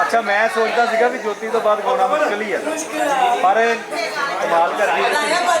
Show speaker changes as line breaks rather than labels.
ਅੱਛਾ, ਮੈਂ ਸੋਚਦਾ ਸੀਗਾ ਵੀ ਜੋਤੀ ਤੋਂ ਬਾਅਦ ਗਾਉਣਾ ਮੁਸ਼ਕਲ ਹੀ ਹੈ। ਪਰ ਕਮਾਲ ਕਰਦੀ ਹੈ।